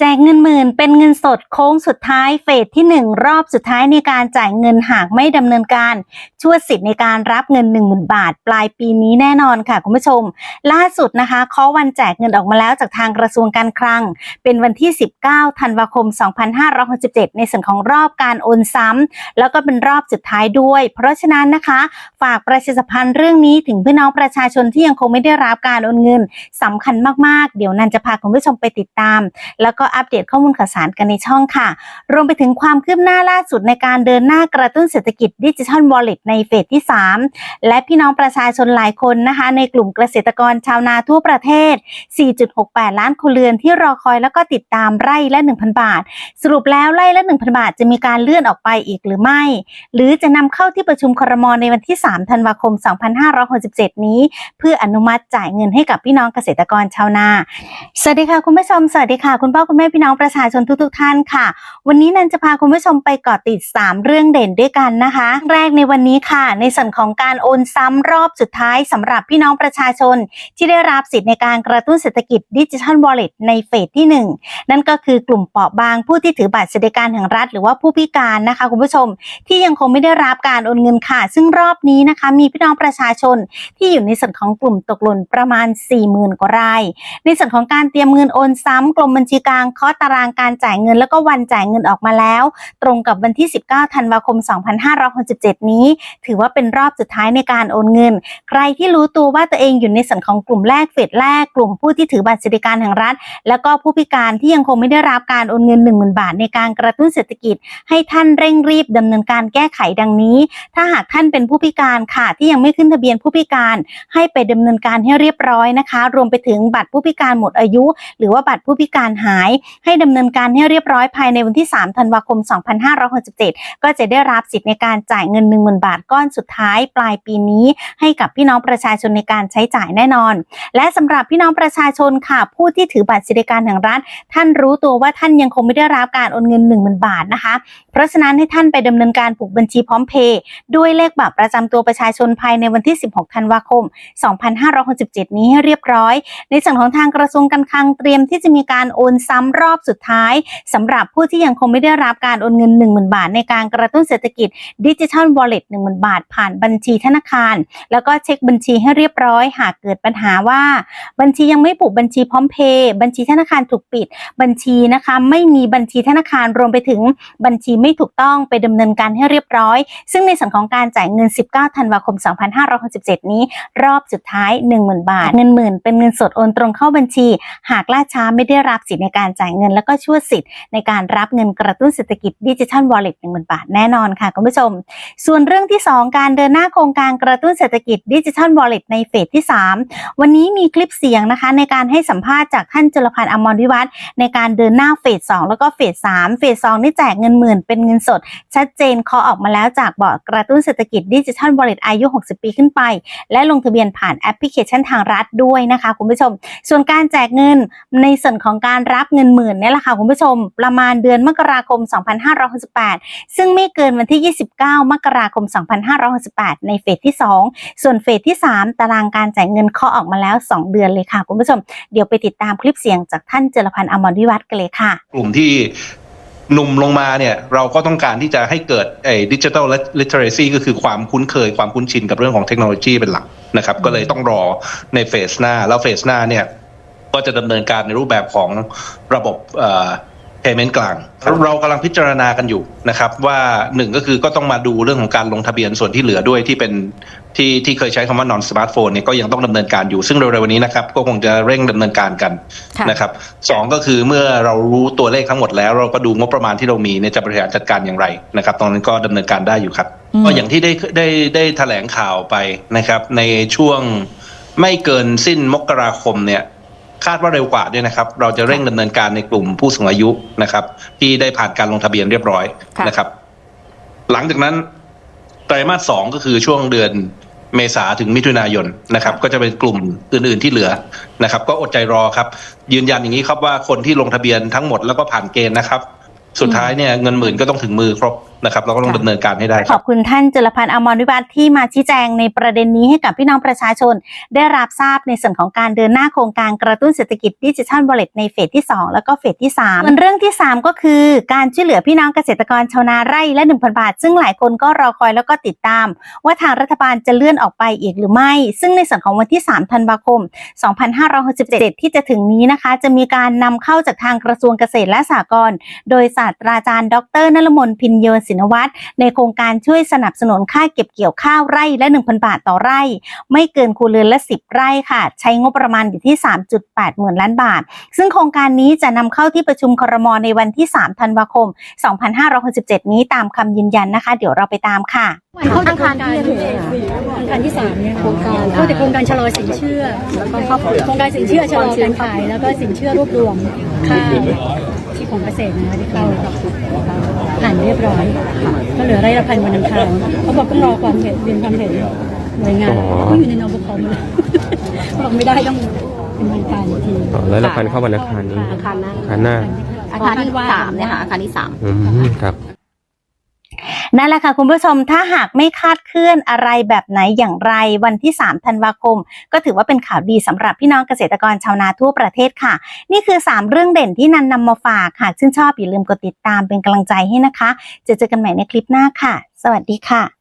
แจกเงินหมื่นเป็นเงิน สดโค้งสุดท้ายเฟสที่ 1 รอบสุดท้ายในการจ่ายเงินหากไม่ดำเนินการช่วยสิทธิ์ในการรับเงิน 1 0,000 บาท ปลายปีนี้แน่นอนค่ะคุณผู้ชม ล่าสุดนะคะเคาะวันแจกเงินออกมาแล้วจากทางกระทรวงการคลัง เป็นวันที่ 19ธันวาคม 2567 ในส่วนของรอบการโอนซ้ำแล้วก็เป็นรอบสุดท้ายด้วย เพราะฉะนั้นนะคะ ฝากประชาสัมพันธ์เรื่องนี้ถึงพี่น้องประชาชนที่ยังคงไม่ได้รับการโอนเงินสำคัญมากๆ เดี๋ยวนันจะพาคุณผู้ชมไปติดตาม แล้วก็อัปเดตข้อมูลข่าวสารกันในช่องค่ะ รวมไปถึงความคืบหน้าล่าสุดในการเดินหน้ากระตุ้นเศรษฐกิจดิจิทัลวอลเล็ตในเฟสที่ 3 และพี่น้องประชาชนหลายคนนะคะ ในกลุ่มเกษตรกรชาวนาทั่วประเทศ 4.68 ล้านครัวเรือนที่รอคอยแล้วก็ติดตามไร่ละ 1,000 บาท สรุปแล้วไร่ละ 1,000 บาท จะมีการเลื่อนออกไปอีกหรือไม่ หรือจะนำเข้าที่ประชุมครมในวันที่ 3 ธันวาคม 2567 นี้ เพื่ออนุมัติจ่ายเงินให้กับพี่น้องเกษตรกรชาวนา สวัสดีค่ะคุณผู้ชม สวัสดีค่ะ คุณพ่อคุณแม่พี่น้องประชาชนทุกๆท่านค่ะ วันนี้นันจะพาคุณผู้ชมไปเกาะติด 3 เรื่องเด่นด้วยกันนะคะ แรกในวันนี้ค่ะ ในส่วนของการโอนซ้ำรอบสุดท้ายสำหรับพี่น้องประชาชน ที่ได้รับสิทธิ์ในการกระตุ้นเศรษฐกิจดิจิทัลวอลเล็ตในเฟสที่ 1 นั่นก็คือกลุ่มเปราะบางผู้ที่ถือบัตรสวัสดิการแห่งรัฐ หรือว่าผู้พิการนะคะคุณผู้ชม ที่ยังคงไม่ได้รับการโอนเงินค่ะ ซึ่งรอบนี้นะคะมีพี่น้องประชาชน ที่อยู่ในส่วนของกลุ่มตกหล่นประมาณ 40,000กว่าราย ในส่วนของการเตรียมเงินโอนซ้ำกรมบัญชีกลางเคาะตารางการจ่ายเงินแล้วก็วันจ่ายเงินออกมาแล้ว ตรงกับวันที่ 19 ธันวาคม 2567 นี้ ถือว่าเป็นรอบสุดท้ายในการโอนเงิน ใครที่รู้ตัวว่าตัวเองอยู่ในส่วนของกลุ่มแรกเฟสแรก กลุ่มผู้ที่ถือบัตรสวัสดิการแห่งรัฐ แล้วก็ผู้พิการที่ยังคงไม่ได้รับการโอนเงิน 10,000 บาท ในการกระตุ้นเศรษฐกิจ ให้ท่านเร่งรีบดำเนินการแก้ไขดังนี้ ถ้าหากท่านเป็นผู้พิการค่ะที่ยังไม่ขึ้นทะเบียนผู้พิการให้ไปดำเนินการให้เรียบร้อยนะคะ รวมไปถึงบัตรผู้พิการหมดอายุ หรือว่าบัตรผู้พิการหาย ให้ดำเนินการให้เรียบร้อยภายในวันที่ 3 ธันวาคม 2567 ก็จะได้รับสิทธิ์ในการจ่ายเงิน 10,000 บาทก้อนสุดท้ายปลายปีนี้ ให้กับพี่น้องประชาชนในการใช้จ่ายแน่นอน และสำหรับพี่น้องประชาชนค่ะ ผู้ที่ถือบัตรสวัสดิการแห่งรัฐ ท่านรู้ตัวว่าท่านยังคงไม่ได้รับการโอนเงิน 10,000 บาทนะคะ เพราะฉะนั้นให้ท่านไปดำเนินการผูกบัญชีพร้อมเพย์ด้วยเลขบัตรประจำตัวประชาชนภายในวันที่ 16 ธันวาคม 2567 นี้ให้เรียบร้อย ในส่วนของทางกระทรวงการคลังเตรียมที่จะมีการโอนซ้ำรอบสุดท้ายสำหรับผู้ที่ยังคงไม่ได้รับการโอนเงิน 10,000 บาท ในการกระตุ้นเศรษฐกิจดิจิทัลวอลเล็ต10,000 บาท ผ่านบัญชีธนาคาร แล้วก็เช็คบัญชีให้เรียบร้อย หากเกิดปัญหาว่า บัญชียังไม่ผูกบัญชีพร้อมเพย์บัญชีธนาคารถูกปิด บัญชีนะคะไม่มีบัญชีธนาคารรวมไปถึงบัญชีไม่ถูกต้องไปดำเนินการให้เรียบร้อย ซึ่งในส่วนของการจ่ายเงิน 19 ธันวาคม 2567 นี้ รอบสุดท้าย 10,000 บาท เงินหมื่นเป็นเงินสดโอนตรงเข้าบัญชี หากล่าช้าไม่ได้รับสิทธิในการจ่ายเงิน แล้วก็ชั่วสิทธิ์ในการรับเงินกระตุ้นเศรษฐกิจดิจิทัลวอลเล็ต10,000บาทแน่นอนค่ะคุณผู้ชม ส่วนเรื่องที่ 2 การเดินหน้าโครงการกระตุ้นเศรษฐกิจดิจิทัลวอลเล็ตในเฟสที่ 3 วันนี้มีคลิปเสียงนะคะในการให้สัมภาษณ์จากท่านจุลพันธ์อมรวิวัฒน์ในการเดินหน้าเฟส2แล้วก็เฟส3เฟส2นี่แจกเงินหมื่นเป็นเงินสด ชัดเจนเคาะออกมาแล้วจากบอร์ดกระตุ้นเศรษฐกิจดิจิทัลวอลเล็ตอายุ 60 ปีขึ้นไป และลงทะเบียนผ่านแอปพลิเคชันทางรัฐด้วยนะคะคุณผู้ชม ส่วนการแจกเงินในส่วนของการรับเงินหมื่นนี่แหละค่ะคุณผู้ชม ประมาณเดือนมกราคม 2568 ซึ่งไม่เกินวันที่ 29 มกราคม 2568 ในเฟสที่ 2 ส่วนเฟสที่ 3 ตารางการแจ่ายเงินเคาะออกมาแล้ว 2 เดือนเลยค่ะคุณผู้ชม เดี๋ยวไปติดตามคลิปเสียงจากท่านเจรพันธ์อมรวิวัฒน์กันเลยค่ะ กลุ่มที่ หนุ่มลงมาเนี่ยเราก็ต้องการที่จะให้เกิดไอ้ดิจิทัลลิเทเรซีก็คือความคุ้นเคยความคุ้นชินกับเรื่องของเทคโนโลยีเป็นหลักนะครับ ก็เลยต้องรอในเฟสหน้า แล้วเฟสหน้าเนี่ยก็จะดำเนินการในรูปแบบของระบบอ่อ payment กลางเรากำลังพิจารณากันอยู่นะครับ ว่าหนึ่งก็คือก็ต้องมาดูเรื่องของการลงทะเบียนส่วนที่เหลือด้วยที่เป็นที่ที่เคยใช้คำว่า non smartphone เนี่ยก็ยังต้องดำเนินการอยู่ซึ่งเร็วๆวันนี้นะครับ ก็คงจะเร่งดำเนินการกันค่ะนะครับสองก็คือเมื่อเรารู้ตัวเลขทั้งหมดแล้ว เราก็ดูงบประมาณที่เรามีเนี่ยจะบริหารจัดการอย่างไรนะครับตอนนั้นก็ดำเนินการได้อยู่ครับอืมก็อย่างที่ได้ได้ได้แถลงข่าวไปนะครับ ในช่วงไม่เกินสิ้นมกราคมเนี่ย คาดว่าเร็วกว่าด้วยนะครับ เราจะเร่งดำเนินการในกลุ่มผู้สูงอายุนะครับ ที่ได้ผ่านการลงทะเบียนเรียบร้อยค่ะนะครับ หลังจากนั้นไตรมาสสองก็คือช่วงเดือนเมษาถึงมิถุนายนนะครับ ก็จะเป็นกลุ่มอื่น ๆที่เหลือนะครับ ก็อดใจรอครับ ยืนยันอย่างนี้ครับว่าคนที่ลงทะเบียนทั้งหมดแล้วก็ผ่านเกณฑ์นะครับ สุดท้ายเนี่ยเงินหมื่นก็ต้องถึงมือครบนะครับ เราก็ต้องค่ะดำเนินการให้ได้ขอบคุณท่านจุลพันธ์อมรวิวัฒน์ที่มาชี้แจงในประเด็นนี้ให้กับพี่น้องประชาชน ได้รับทราบในส่วนของการเดินหน้าโครงการกระตุ้นเศรษฐกิจดิจิทัลวอลเล็ตในเฟสที่ 2 แล้วก็เฟสที่3ส่วนเรื่องที่ 3 ก็คือการช่วยเหลือพี่น้องเกษตรกรชาวนาไร่ละ 1,000 บาท ซึ่งหลายคนก็รอคอยแล้วก็ติดตาม ว่าทางรัฐบาลจะเลื่อนออกไปอีกหรือไม่ ซึ่งในส่วนของวันที่ 3 ธันวาคม 2567 ที่จะถึงนี้นะคะ จะมีการนำเข้าจากทางกระทรวงเกษตรและสหกรณ์โดยศาสตราจารย์ ดรนลมนพินโยศินวัตรในโครงการช่วยสนับสนุนค่าเก็บเกี่ยวข้าวไร่ละ 1,000 บาทต่อไร่ ไม่เกินครัวเรือนละ 10 ไร่ค่ะ ใช้งบประมาณอยู่ที่ 3.8 หมื่นล้านบาท ซึ่งโครงการนี้จะนำเข้าที่ประชุมครมในวันที่ 3 ธันวาคม 2567 นี้ตามคำยืนยันนะคะ เดี๋ยวเราไปตามค่ะเข้าจากโครงการที่โครงการที่สามเนี่ยโครงการเข้าจากโครงการชะลอสินเชื่อแล้วก็โครงการสินเชื่อชะลอการขายแล้วก็สินเชื่อรวบรวมค่าที่ ของเกษตรนะคะที่เข้าผ่านเรียบร้อย ก็เหลือไร่ละพันวันอังคารเขาบอกต้องรอความเห็นเรียนความเห็นหน่วยงานก็อยู่ในนบคหมดเลยบอกไม่ได้ต้องเป็นวันการอีกทีอ๋อแล้วละพันเข้าวันอังคารนี้อาคารหน้าอังคารหน้าอาคารที่สามเนี่ยค่ะอาคารที่สามอืมครับ นั่นแหละค่ะคุณผู้ชมถ้าหากไม่คาดเคลื่อนอะไรแบบไหนอย่างไรวันที่ 3 ธันวาคม ก็ถือว่าเป็นข่าวดีสำหรับพี่น้องเกษตรกรชาวนาทั่วประเทศค่ะ นี่คือ 3 เรื่องเด่นที่นันนำมาฝากหากชื่นชอบอย่าลืมกดติดตามเป็นกำลังใจให้นะคะ จะเจอกันใหม่ในคลิปหน้าค่ะ สวัสดีค่ะ